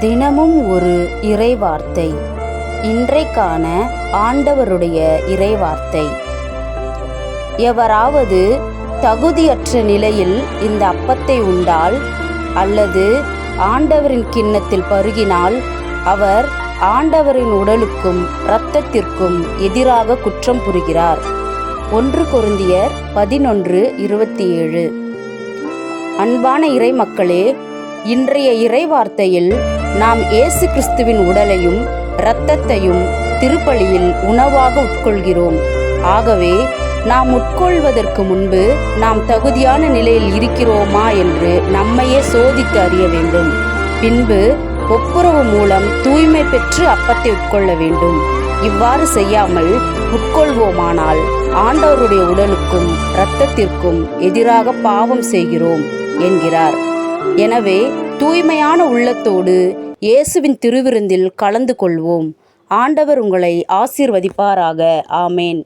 தினமும் ஒரு இறைவார்த்தை. இன்றைக்கான ஆண்டவருடைய இறைவார்த்தை. எவராவது தகுதியற்ற நிலையில் இந்த அப்பத்தை உண்டால் அல்லது ஆண்டவரின் கிண்ணத்தில் பருகினால் அவர் ஆண்டவரின் உடலுக்கும் இரத்தத்திற்கும் எதிராக குற்றம் புரிகிறார். ஒன்று கொருந்தியர் பதினொன்று இருபத்தி ஏழு அன்பான இறைமக்களே இன்றைய இறைவார்த்தையில் நாம் இயேசு கிறிஸ்துவின் உடலையும் இரத்தத்தையும் திருப்பலியில் உணவாக உட்கொள்கிறோம். ஆகவே நாம் உட்கொள்வதற்கு முன்பு நாம் தகுதியான நிலையில் இருக்கிறோமா என்று நம்மையே சோதித்து அறிய வேண்டும். பின்பு ஒப்புரவு மூலம் தூய்மை பெற்று அப்பத்தை உட்கொள்ள வேண்டும். இவ்வாறு செய்யாமல் உட்கொள்வோமானால் ஆண்டவருடைய உடலுக்கும் இரத்தத்திற்கும் எதிராக பாவம் செய்கிறோம் என்கிறார். எனவே தூய்மையான உள்ளத்தோடு இயேசுவின் திருவிருந்தில் கலந்து கொள்வோம். ஆண்டவர் உங்களை ஆசீர்வதிப்பாராக. ஆமேன்.